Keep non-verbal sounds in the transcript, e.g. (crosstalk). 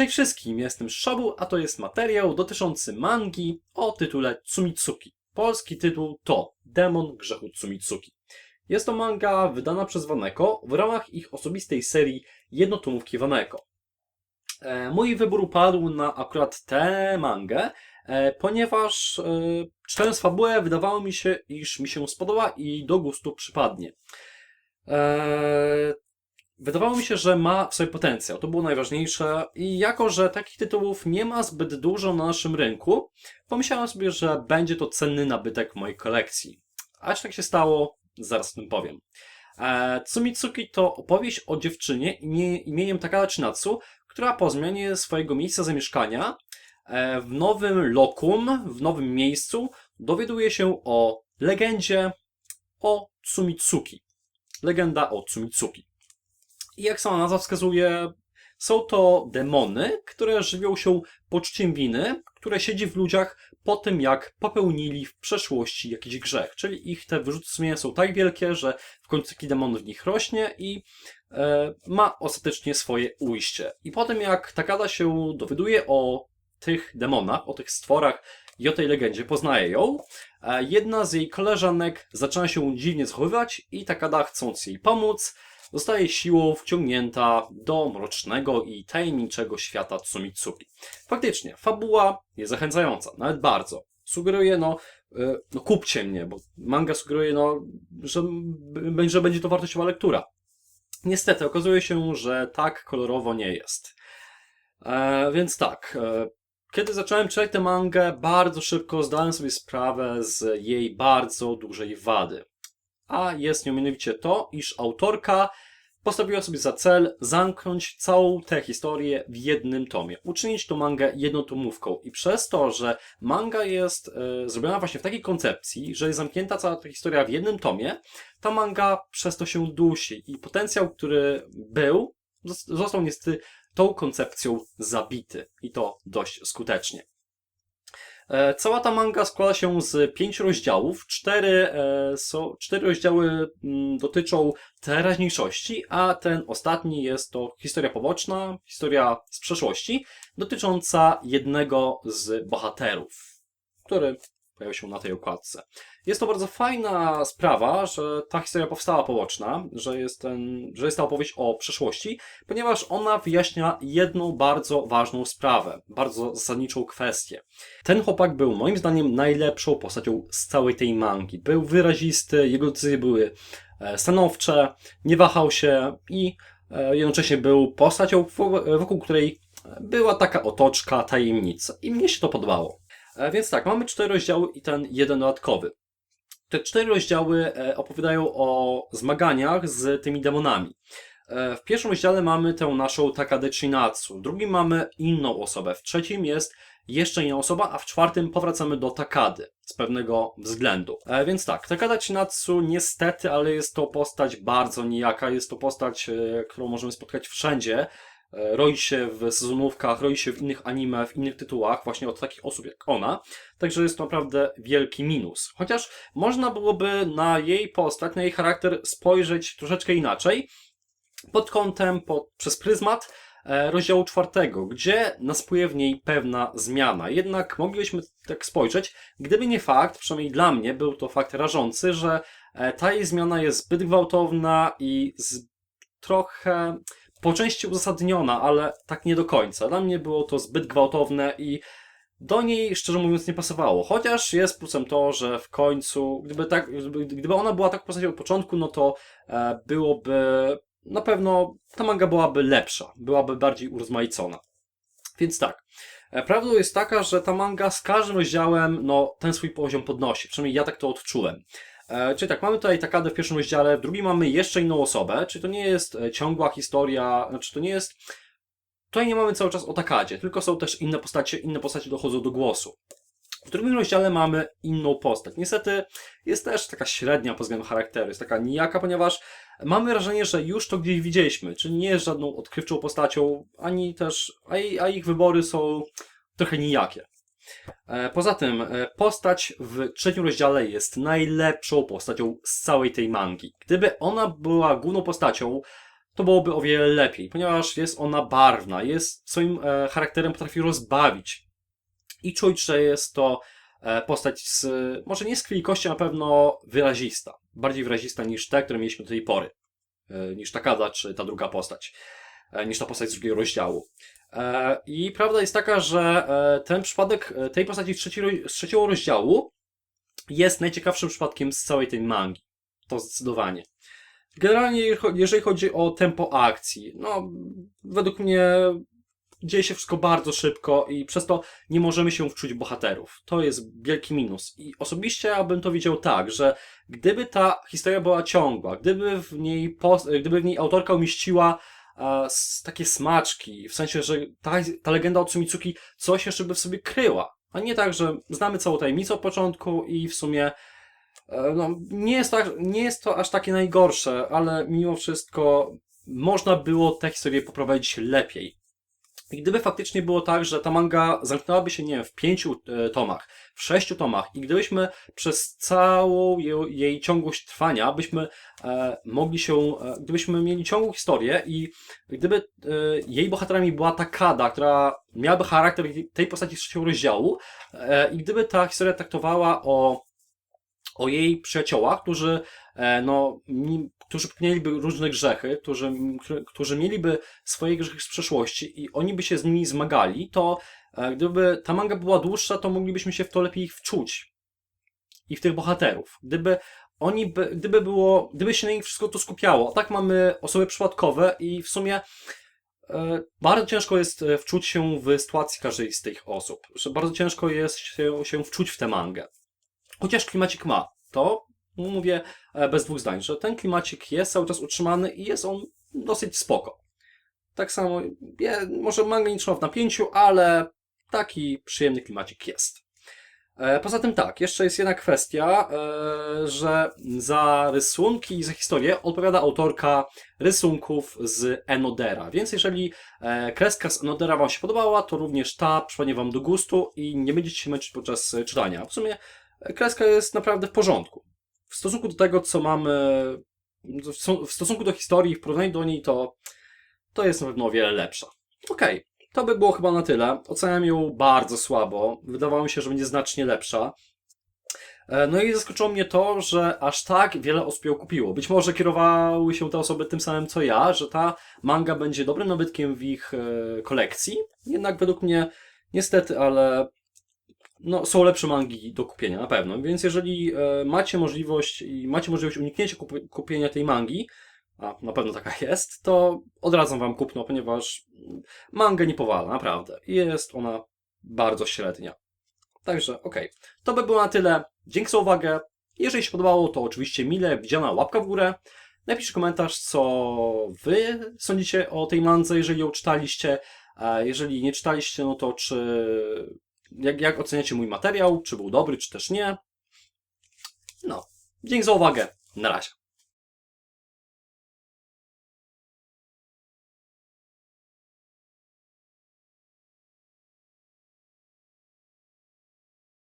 Cześć wszystkim, jestem Szobu, a to jest materiał dotyczący mangi o tytule Tsumitsuki. Polski tytuł to Demon Grzechu Tsumitsuki. Jest to manga wydana przez Waneko w ramach ich osobistej serii jednotomówki Waneko. E, Mój wybór padł na akurat tę mangę, e, ponieważ e, czytając fabułę wydawało mi się, iż mi się spodoba i do gustu przypadnie. E, Wydawało mi się, że ma w sobie potencjał. To było najważniejsze. I jako, że takich tytułów nie ma zbyt dużo na naszym rynku, pomyślałem sobie, że będzie to cenny nabytek mojej kolekcji. A czy tak się stało? Zaraz o tym powiem. E, Tsumitsuki to opowieść o dziewczynie imie- imieniem Takada Chinatsu, która po zmianie swojego miejsca zamieszkania e, w nowym lokum, w nowym miejscu, dowiaduje się o legendzie o Tsumitsuki. Legenda o Tsumitsuki. I jak sama nazwa wskazuje, są to demony, które żywią się poczuciem winy, które siedzi w ludziach po tym, jak popełnili w przeszłości jakiś grzech. Czyli ich te wyrzuty sumienia są tak wielkie, że w końcu taki demon w nich rośnie i e, ma ostatecznie swoje ujście. I po tym, jak Takada się dowiaduje o tych demonach, o tych stworach i o tej legendzie, poznaje ją, e, jedna z jej koleżanek zaczyna się dziwnie zachowywać i Takada, chcąc jej pomóc, zostaje siłą wciągnięta do mrocznego i tajemniczego świata Tsumitsuki. Faktycznie, fabuła jest zachęcająca, nawet bardzo. Sugeruje, no, y, no kupcie mnie, bo manga sugeruje, no, że, że będzie to wartościowa lektura. Niestety, okazuje się, że tak kolorowo nie jest. E, więc tak, e, kiedy zacząłem czytać tę mangę, bardzo szybko zdałem sobie sprawę z jej bardzo dużej wady a jest nią mianowicie to, iż autorka postawiła sobie za cel zamknąć całą tę historię w jednym tomie. Uczynić tą mangę jednotomówką. I przez to, że manga jest e, zrobiona właśnie w takiej koncepcji, że jest zamknięta cała ta historia w jednym tomie, ta manga przez to się dusi. I potencjał, który był, zos- został niestety tą koncepcją zabity. I to dość skutecznie. E, Cała ta manga składa się z pięciu rozdziałów. Cztery, e, są, cztery rozdziały mm, dotyczą teraźniejszości, a ten ostatni jest to historia poboczna, historia z przeszłości, dotycząca jednego z bohaterów, który pojawił się na tej okładce. Jest to bardzo fajna sprawa, że ta historia powstała poboczna, że jest, ten, że jest ta opowieść o przeszłości, ponieważ ona wyjaśnia jedną bardzo ważną sprawę, bardzo zasadniczą kwestię. Ten chłopak był moim zdaniem najlepszą postacią z całej tej mangi. Był wyrazisty, jego decyzje były e, stanowcze, nie wahał się i e, jednocześnie był postacią, wo- wokół której była taka otoczka, tajemnica. I mnie się to podobało. E, Więc tak, mamy cztery rozdziały i ten jeden dodatkowy. Te cztery rozdziały e, opowiadają o zmaganiach z tymi demonami. E, W pierwszym rozdziale mamy tę naszą Chinatsu, w drugim mamy inną osobę, w trzecim jest jeszcze inna osoba, a w czwartym powracamy do Takady z pewnego względu. Więc tak, Takada niestety, ale jest to postać bardzo nijaka, jest to postać, którą możemy spotkać wszędzie. E, Roi się w sezonówkach, roi się w innych anime, w innych tytułach, właśnie od takich osób jak ona. Także jest to naprawdę wielki minus. Chociaż można byłoby na jej postać, na jej charakter spojrzeć troszeczkę inaczej, pod kątem, pod, przez pryzmat e, rozdziału czwartego, gdzie następuje w niej pewna zmiana. Jednak moglibyśmy tak spojrzeć, gdyby nie fakt, przynajmniej dla mnie był to fakt rażący, że e, ta jej zmiana jest zbyt gwałtowna i z, trochę po części uzasadniona, ale tak nie do końca. Dla mnie było to zbyt gwałtowne i do niej, szczerze mówiąc, nie pasowało. Chociaż jest plusem to, że w końcu, gdyby, tak, gdyby, ona była tak postacią od początku, no to e, byłoby na pewno ta manga byłaby lepsza, byłaby bardziej urozmaicona. Więc tak. e, Prawdą jest taka, że ta manga z każdym rozdziałem no, ten swój poziom podnosi. Przynajmniej ja tak to odczułem. E, czyli tak, mamy tutaj Takadę w pierwszym rozdziale, w drugim mamy jeszcze inną osobę, czyli to nie jest e, ciągła historia, znaczy to nie jest... Tutaj nie mamy cały czas o Takadzie, tylko są też inne postacie, inne postacie dochodzą do głosu. W drugim rozdziale mamy inną postać. Niestety jest też taka średnia pod względem charakteru, jest taka nijaka, ponieważ mamy wrażenie, że już to gdzieś widzieliśmy, czyli nie jest żadną odkrywczą postacią, ani też, a, ich wybory są trochę nijakie. E, Poza tym, e, postać w trzecim rozdziale jest najlepszą postacią z całej tej mangi. Gdyby ona była główną postacią, to byłoby o wiele lepiej, ponieważ jest ona barwna, jest swoim e, charakterem potrafi rozbawić. I czuć, że jest to postać z, może nie z a na pewno wyrazista. Bardziej wyrazista niż te, które mieliśmy do tej pory. Niż Takada, czy ta druga postać. E, niż ta postać z drugiego rozdziału. E, I prawda jest taka, że e, ten przypadek tej postaci z, trzeci, z trzeciego rozdziału jest najciekawszym przypadkiem z całej tej mangi. To zdecydowanie. Generalnie, jeżeli chodzi o tempo akcji, no, według mnie dzieje się wszystko bardzo szybko i przez to nie możemy się wczuć bohaterów. To jest wielki minus. I osobiście ja bym to widział tak, że gdyby ta historia była ciągła, gdyby w niej, gdyby w niej autorka umieściła takie smaczki, w sensie, że ta, ta legenda o Tsumitsuki coś jeszcze by w sobie kryła, a nie tak, że znamy całą tajemnicę od początku i w sumie e, no, nie, jest tak, nie jest to aż takie najgorsze, ale mimo wszystko można było tę historię poprowadzić lepiej. I gdyby faktycznie było tak, że ta manga zamknęłaby się, nie wiem, w pięciu e, tomach, w sześciu tomach i gdybyśmy przez całą jej, jej ciągłość trwania, byśmy e, mogli się, e, gdybyśmy mieli ciągłą historię i gdyby e, jej bohaterami była Takada, która miałaby charakter tej postaci z trzeciego rozdziału e, i gdyby ta historia traktowała o, o jej przyjaciołach, którzy e, no, którzy popełnialiby różne grzechy, którzy, którzy mieliby swoje grzechy z przeszłości i oni by się z nimi zmagali, to e, gdyby ta manga była dłuższa, to moglibyśmy się w to lepiej wczuć. I w tych bohaterów. Gdyby oni by, gdyby było, gdyby się na nich wszystko to skupiało. A tak mamy osoby przypadkowe i w sumie e, bardzo ciężko jest e, wczuć się w sytuację każdej z tych osób. Bardzo ciężko jest się, się wczuć w tę mangę. Chociaż klimacik ma, to mówię e, bez dwóch zdań, że ten klimacik jest cały czas utrzymany i jest on dosyć spoko. Tak samo, je, może manga w napięciu, ale taki przyjemny klimacik jest. E, Poza tym tak, jeszcze jest jedna kwestia, e, że za rysunki i za historię odpowiada autorka rysunków z Enodera. Więc jeżeli kreska z Enodera Wam się podobała, to również ta przypadnie Wam do gustu i nie będziecie się męczyć podczas czytania. W sumie kreska jest naprawdę w porządku. W stosunku do tego, co mamy, w sto- w stosunku do historii, w porównaniu do niej, to, to jest na pewno o wiele lepsza. Okej, to by było chyba na tyle. Oceniam ją bardzo słabo. Wydawało mi się, że będzie znacznie lepsza. E, No i zaskoczyło mnie to, że aż tak wiele osób ją kupiło. Być może kierowały się te osoby tym samym co ja, że ta manga będzie dobrym nabytkiem w ich e, kolekcji. Jednak według mnie, niestety, ale no, są lepsze mangi do kupienia, na pewno. Więc jeżeli e, macie możliwość i macie możliwość uniknięcia kup- kupienia tej mangi, a na pewno taka (laughs) jest, to odradzam wam kupno, ponieważ manga nie powala, naprawdę. Jest ona bardzo średnia. Także, okej. To by było na tyle. Dzięki za uwagę. Jeżeli się podobało, to oczywiście mile widziana łapka w górę. Napiszcie komentarz, co wy sądzicie o tej mandze, jeżeli ją czytaliście. A jeżeli nie czytaliście, no to czy jak, jak oceniacie mój materiał, czy był dobry, czy też nie. No, dzięki za uwagę. Na razie.